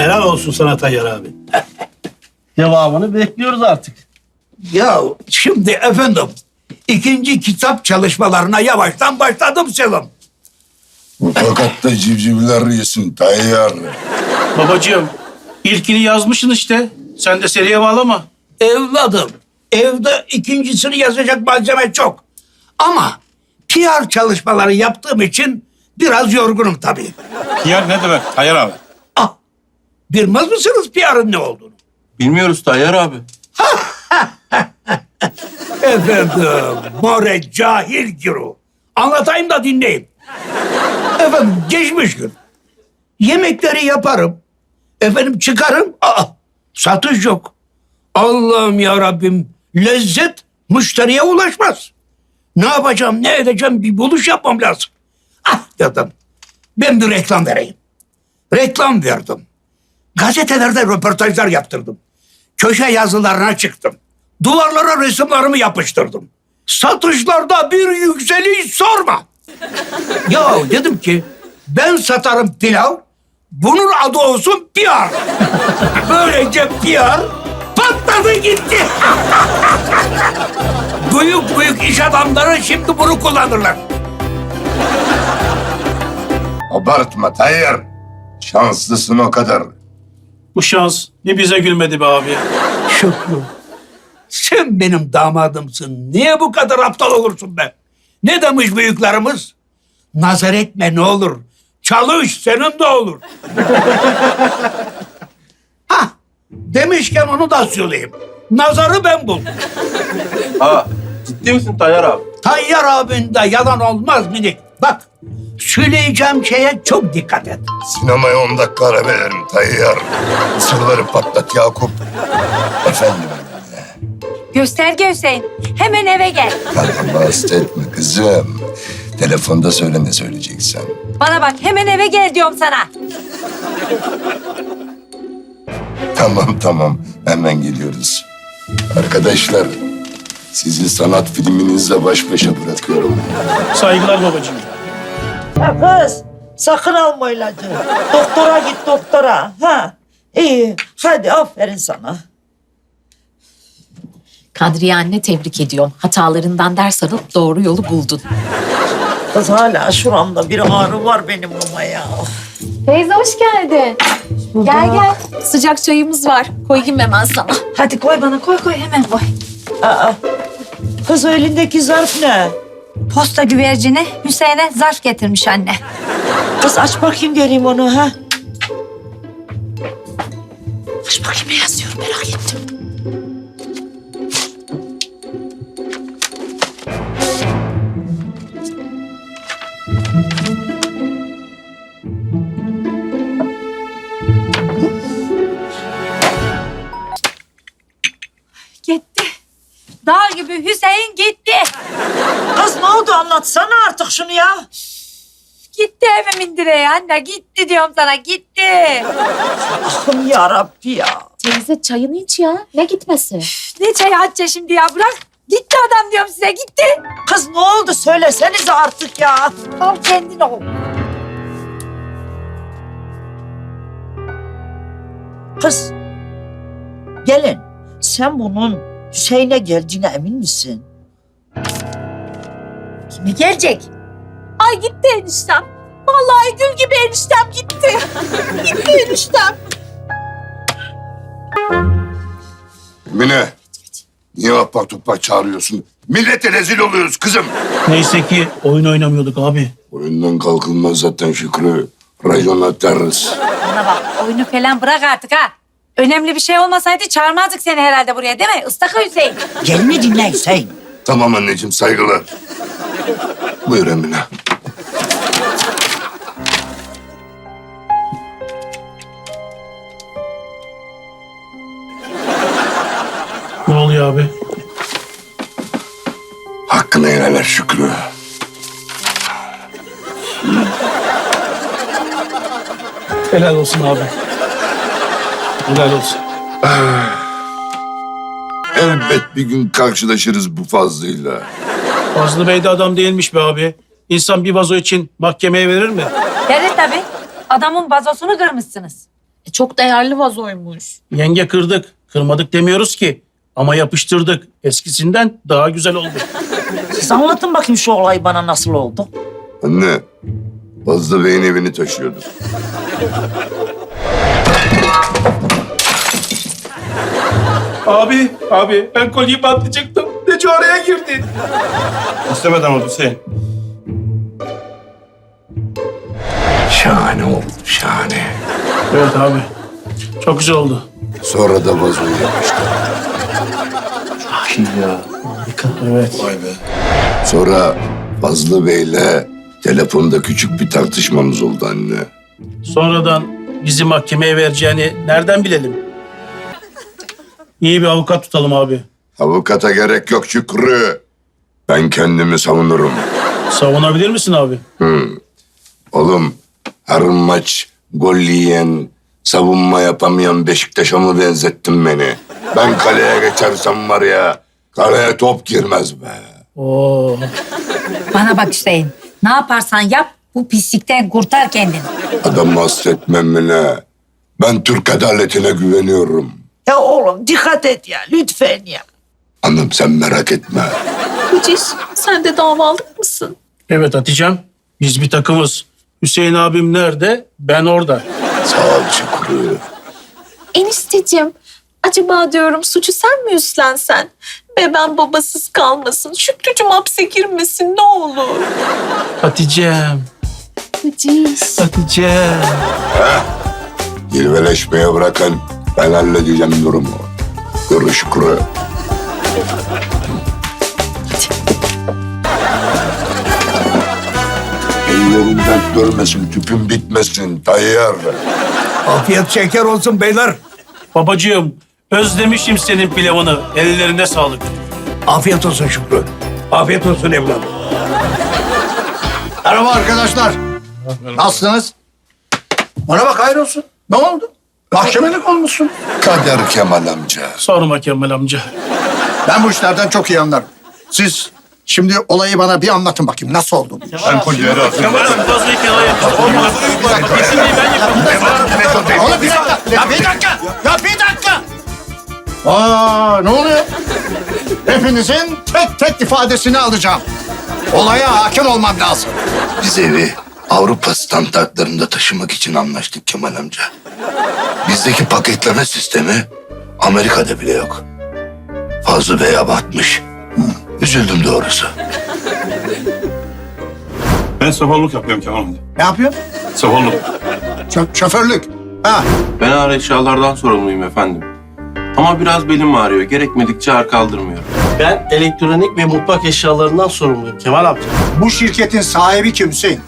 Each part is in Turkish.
Helal olsun sana Tayyar abi. Cevabını bekliyoruz artık. Ya şimdi efendim ikinci kitap çalışmalarına yavaştan başladım Selim. Fakat da civcivler yesin Tayyar. Babacığım ilkini yazmışsın işte. Sen de seriye bağlama. Evladım evde ikincisini yazacak malzeme çok. Ama PR çalışmaları yaptığım için biraz yorgunum tabii. PR ne demek Tayyar abi? Bilmez misiniz PR'ın ne olduğunu? Bilmiyoruz Tayyar abi. Efendim, more cahil giro. Anlatayım da dinleyin. Efendim, geçmiş gün. Yemekleri yaparım. Efendim çıkarım. Aa, satış yok. Allah'ım ya Rabbim, lezzet müşteriye ulaşmaz. Ne yapacağım, ne edeceğim bir buluş yapmam lazım. Ah dedim, ben bir reklam vereyim. Reklam verdim. Gazetelerde röportajlar yaptırdım. Köşe yazılarına çıktım. Duvarlara resimlerimi yapıştırdım. Satışlarda bir yükseliş sorma. ya dedim ki ben satarım pilav, bunun adı olsun PR. Böylece PR patladı gitti. büyük büyük iş adamları şimdi bunu kullanırlar. Abartma Tayyar. Şanslısın o kadar. Bu şans bir bize gülmedi be abi. Şükrü. Sen benim damadımsın. Niye bu kadar aptal olursun be? Ne demiş büyüklerimiz? Nazar etme ne olur. Çalış senin de olur. ha, demişken onu da söyleyeyim. Nazarı ben buldum. Ha ciddi misin Tayyar abi? Tayyar abinde yalan olmaz minik. Bak, söyleyeceğim şeye çok dikkat et. Sinemaya on dakika ara verelim Tayyar. Sırları patlat Yakup. Efendim. Gösterge Hüseyin. Hemen eve gel. Kalkın hasta etme kızım. Telefonda söyle ne söyleyeceksen. Bana bak hemen eve gel diyorum sana. Tamam tamam hemen geliyoruz. Arkadaşlar sizi sanat filminizle baş başa bırakıyorum. Saygılar babacığım. Ha kız sakın alma ilacı. Doktora git doktora. Ha iyi hadi aferin sana. Kadriye anne tebrik ediyorum. Hatalarından ders alıp doğru yolu buldun. Kız hala şuramda bir ağrı var benim ama ya. Teyze hoş geldin. Gel gel. Sıcak çayımız var. Koyayım hemen sana. Hadi koy bana koy koy hemen koy. Aa, kız o elindeki zarf ne? Posta güvercini Hüseyin'e zarf getirmiş anne. Kız aç bakayım göreyim onu ha. Aç bakayım ne yazıyorum merak ettim. Anlatsana artık şunu ya. Gitti evimin direği anne gitti diyorum sana gitti. Ahım ya Rabbi ya. Teyze çayını iç ya. Ne gitmesi? Ne çay Hatice şimdi ya bırak. Gitti adam diyorum size gitti. Kız ne oldu söylesenize artık ya. Al kendin ol. Kız gelin sen bunun Hüseyin'e geldiğine emin misin? Kime gelecek? Ay gitti eniştem. Vallahi gül gibi eniştem gitti. gitti eniştem. Mine. Niye apar topar çağırıyorsun? Millete rezil oluyoruz kızım. Neyse ki oyun oynamıyorduk abi. Oyundan kalkılmaz zaten Şükrü. Rayona atarız. Bana bak oyunu falan bırak artık ha. Önemli bir şey olmasaydı çağırmazdık seni herhalde buraya değil mi? Istaka Hüseyin. Gelini dinle Hüseyin. Tamam anneciğim saygılar. Buyur Emine. Ne oluyor abi? Hakkını helal et Şükrü. Helal olsun abi. Helal olsun. Elbet bir gün karşılaşırız bu fazlıyla. Fazlı Bey de adam değilmiş be abi. İnsan bir vazo için mahkemeye verir mi? Verir tabii. Adamın vazosunu kırmışsınız. Çok değerli vazoymuş. Yenge kırdık. Kırmadık demiyoruz ki. Ama yapıştırdık. Eskisinden daha güzel oldu. Siz anlatın bakayım şu olay bana nasıl oldu. Anne, Fazlı Bey'in evini taşıyorduk. Abi, abi ben kolyeyi atlayacaktım. Neco araya girdi. İstemeden oldu Hüseyin. Şahane oldu, şahane. Evet abi. Çok güzel oldu. Sonra da vazoyu yapıştı. Evet. Sonra Fazlı Bey'le telefonda küçük bir tartışmamız oldu anne. Sonradan bizi mahkemeye vereceğini nereden bilelim? İyi bir avukat tutalım abi. Avukata gerek yok Şükrü. Ben kendimi savunurum. Savunabilir misin abi? Oğlum her maç gol yiyen, savunma yapamayan Beşiktaş'a mı benzettin beni? Ben kaleye geçersem var ya, kaleye top girmez be. Oo. Bana bak Hüseyin. Ne yaparsan yap bu pislikten kurtar kendini. Adam hasretmem mi ne? Ben Türk adaletine güveniyorum. Ya oğlum dikkat et ya lütfen ya. Hanım sen merak etme. Hıciş sen de davalık mısın? Evet Hatice'm. Biz bir takımız. Hüseyin abim nerede? Ben orada. Sağ ol Şükrü. Enişteciğim acaba diyorum suçu sen mi üstlensen? Ve ben babasız kalmasın. Şükrücüm hapse girmesin ne olur. Hatice'm. Hıciş. Hatice'm. Girveleşmeye bırakın. Ben halledeceğim durumu. Yürü Şükrü. Ellerinden görmesin, tüpün bitmesin. Tayyar. Afiyet şeker olsun beyler. Babacığım özlemişim senin pilavını. Ellerine sağlık. Afiyet olsun Şükrü. Afiyet olsun evladım. Merhaba arkadaşlar. Nasılsınız? Bana bak hayrolsun. Ne oldu? Mahkemelik olmuşsun. Kader Kemal amca. Sorma Kemal amca. Ben bu işlerden çok iyi anlarım. Siz şimdi olayı bana bir anlatın bakayım. Nasıl oldu? Ben atayım. Kemal abi fazla kenara yapma. Olmaz. Kesinlikle ben yapayım. Oğlum bir dakika. Ya bir dakika. Ya bir dakika. Aa ne oluyor? Hepinizin tek tek ifadesini alacağım. Olaya hakim olmam lazım. Biz evi Avrupa standartlarında taşımak için anlaştık Kemal amca. Bizdeki paketleme sistemi Amerika'da bile yok. Fazlı Bey abartmış. Üzüldüm doğrusu. Ben sabahlık yapıyorum Kemal amca. Ne yapıyor? Sabahlık. Şö- şoförlük. Ha Ben ağır eşyalardan sorumluyum efendim. Ama biraz belim ağrıyor. Gerekmedikçe ağır kaldırmıyorum. Ben elektronik ve mutfak eşyalarından sorumluyum Kemal amca. bu şirketin sahibi kim Hüseyin?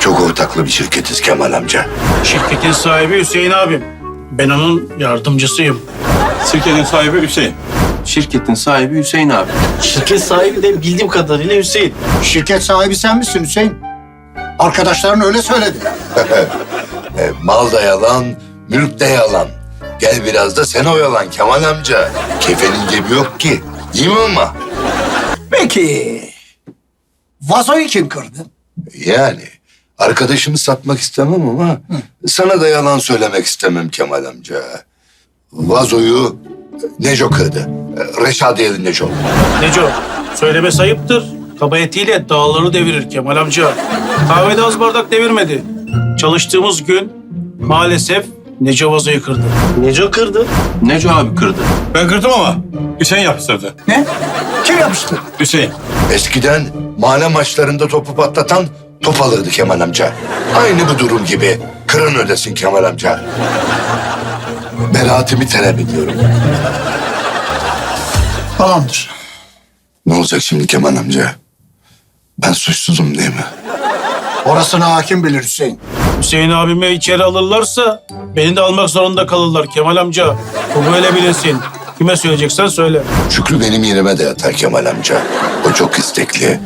Çok ortaklı bir şirketiz Kemal amca. Şirketin sahibi Hüseyin abim. Ben onun yardımcısıyım. Şirketin sahibi Hüseyin. Şirketin sahibi Hüseyin abi. Şirket sahibi de bildiğim kadarıyla Hüseyin. Şirket sahibi sen misin Hüseyin? Arkadaşların öyle söylediler. E, mal da yalan, mülk de yalan. Gel biraz da sen oyalan Kemal amca. Kefenin cebi yok ki. Değil mi ama? Peki. Vazoyu kim kırdı? Yani arkadaşımı satmak istemem ama sana da yalan söylemek istemem Kemal amca. Vazoyu Neco kırdı. Reşadiyeli Neco. Neco, söyleme sayıptır. Kaba etiyle dağları devirir Kemal amca. Kahvede az bardak devirmedi. Çalıştığımız gün maalesef Neco vazoyu kırdı. Neco kırdı. Neco abi kırdı. Ben kırdım ama Hüseyin yapıştırdı. Ne? Kim yapıştı? Hüseyin. Eskiden mahalle maçlarında topu patlatan top alırdı Kemal amca. Aynı bu durum gibi. Kırın ödesin Kemal amca. Beraatimi talep ediyorum. Tamamdır. Ne olacak şimdi Kemal amca? Ben suçsuzum değil mi? Orasını hakim bilir Hüseyin. Hüseyin abime içeri alırlarsa beni de almak zorunda kalırlar Kemal amca. Bu böyle bilinsin. Kime söyleyeceksen söyle. Şükrü benim yerime de yatar Kemal amca. O çok istekli.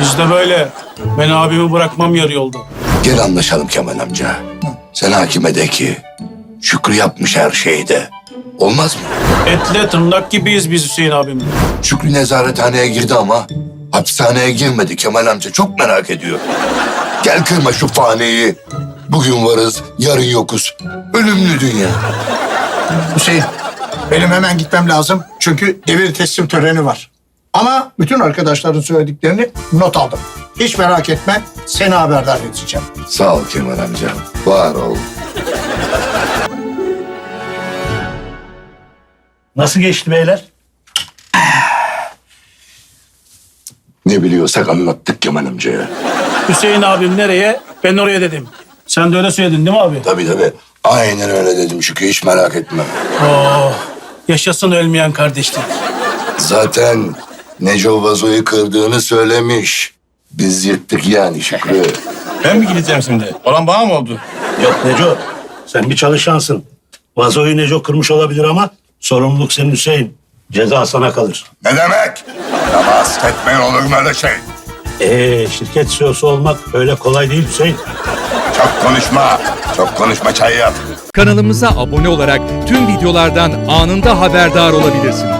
Biz de böyle. Ben abimi bırakmam yarı yolda. Gel anlaşalım Kemal amca. Sen hakime de ki Şükrü yapmış her şeyi de. Olmaz mı? Etle tırnak gibiyiz biz Hüseyin abimle. Şükrü nezarethaneye girdi ama hapishaneye girmedi Kemal amca. Çok merak ediyor. Gel kırma şu faneyi. Bugün varız, yarın yokuz. Ölümlü dünya. Hüseyin, benim hemen gitmem lazım. Çünkü devir teslim töreni var. Ama bütün arkadaşların söylediklerini not aldım. Hiç merak etme, seni haberdar edeceğim. Sağ ol Kemal amca. Var ol. Nasıl geçti beyler? Ne biliyorsak anlattık Kemal amcaya. Hüseyin abim nereye? Ben oraya dedim. Sen de öyle söyledin değil mi abi? Tabii tabii. Aynen öyle dedim Şükrü hiç merak etme. Oh, yaşasın ölmeyen kardeşlik. Zaten Neco vazoyu kırdığını söylemiş. Biz yırttık yani Şükrü. Ben mi gideceğim şimdi? Olan bana mı oldu? Yok Neco, sen bir çalışansın. Vazoyu Neco kırmış olabilir ama sorumluluk senin Hüseyin. Ceza sana kalır. Ne demek? Ya bahsetmeyin olur mu öyle şey? Ee, şirket CEO'su olmak öyle kolay değil Hüseyin. Çok konuşma. Çok konuşma çay yap. Kanalımıza abone olarak tüm videolardan anında haberdar olabilirsiniz.